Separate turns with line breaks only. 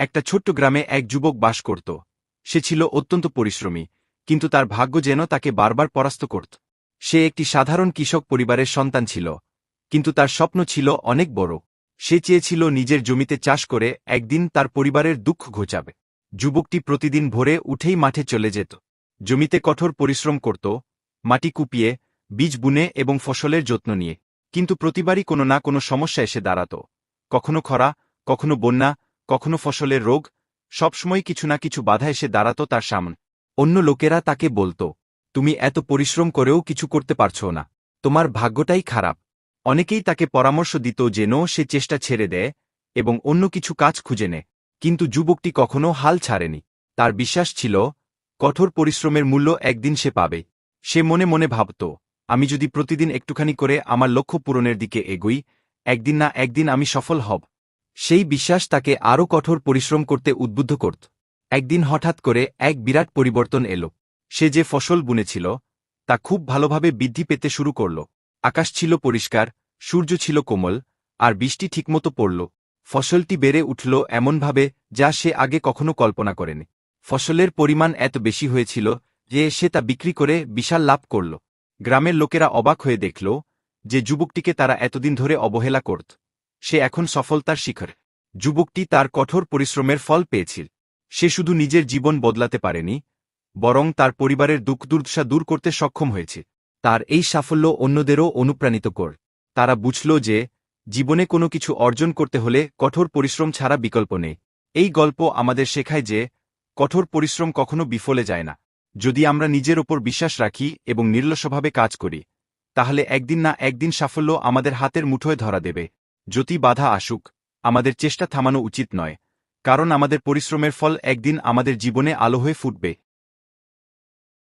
একটা ছোট্ট গ্রামে এক যুবক বাস করত। সে ছিল অত্যন্ত পরিশ্রমী, কিন্তু তার ভাগ্য যেন তাকে বারবার পরাস্ত করত। সে একটি সাধারণ কৃষক পরিবারের সন্তান ছিল, কিন্তু তার স্বপ্ন ছিল অনেক বড়। সে চেয়েছিল নিজের জমিতে চাষ করে একদিন তার পরিবারের দুঃখ ঘোচাবে। যুবকটি প্রতিদিন ভোরে উঠেই মাঠে চলে যেত। জমিতে কঠোর পরিশ্রম করত, মাটি কুপিয়ে, বীজ বুনে এবং ফসলের যত্ন নিয়ে। কিন্তু প্রতিবারই কোনো না কোনো সমস্যা এসে দাঁড়াত। কখনো খরা, কখনো বন্যা কখনো ফসলের রোগ সবসময় কিছু না কিছু বাধা এসে দাঁড়াত তার সামনে। অন্য লোকেরা তাকে বলত, তুমি এত পরিশ্রম করেও কিছু করতে পারছ না। তোমার ভাগ্যটাই খারাপ। অনেকেই তাকে পরামর্শ দিত যেন সে চেষ্টা ছেড়ে দেয় এবং অন্য কিছু কাজ খুঁজে নেয়, কিন্তু যুবকটি কখনো হাল ছাড়েনি। তার বিশ্বাস ছিল, কঠোর পরিশ্রমের মূল্য একদিন সে পাবে। সে মনে মনে ভাবত, আমি যদি প্রতিদিন একটুখানি করে আমার লক্ষ্য পূরণের দিকে এগোই, একদিন না একদিন আমি সফল হব। সেই বিশ্বাস তাকে আরও কঠোর পরিশ্রম করতে উদ্বুদ্ধ করত। একদিন হঠাৎ করে এক বিরাট পরিবর্তন এল। সে যে ফসল বুনেছিল, তা খুব ভালোভাবে বৃদ্ধি পেতে শুরু করল। আকাশ ছিল পরিষ্কার, সূর্য ছিল কোমল, আর বৃষ্টি ঠিকমতো পড়ল। ফসলটি বেড়ে উঠল এমনভাবে যা সে আগে কখনো কল্পনা করেনি। ফসলের পরিমাণ এত বেশি হয়েছিল যে সে তা বিক্রি করে বিশাল লাভ করল। গ্রামের লোকেরা অবাক হয়ে দেখল যে যুবকটিকে তারা এতদিন ধরে অবহেলা করত। সে এখন সফলতার শিখর। যুবকটি তার কঠোর পরিশ্রমের ফল পেয়েছিল। সে শুধু নিজের জীবন বদলাতে পারেনি, বরং তার পরিবারের দুঃখ দুর্দশা দূর করতে সক্ষম হয়েছে। তার এই সাফল্য অন্যদেরও অনুপ্রাণিত কর। তারা বুঝল যে, জীবনে কোনো কিছু অর্জন করতে হলে কঠোর পরিশ্রম ছাড়া বিকল্প নেই। এই গল্প আমাদের শেখায় যে, কঠোর পরিশ্রম কখনো বিফলে যায় না। যদি আমরা নিজের ওপর বিশ্বাস রাখি এবং নির্লসভাবে কাজ করি, তাহলে একদিন না একদিন সাফল্য আমাদের হাতের মুঠোয় ধরা দেবে। যদি বাধা আসুক, আমাদের চেষ্টা থামানো উচিত নয়, কারণ আমাদের পরিশ্রমের ফল একদিন আমাদের জীবনে আলো হয়ে ফুটবে।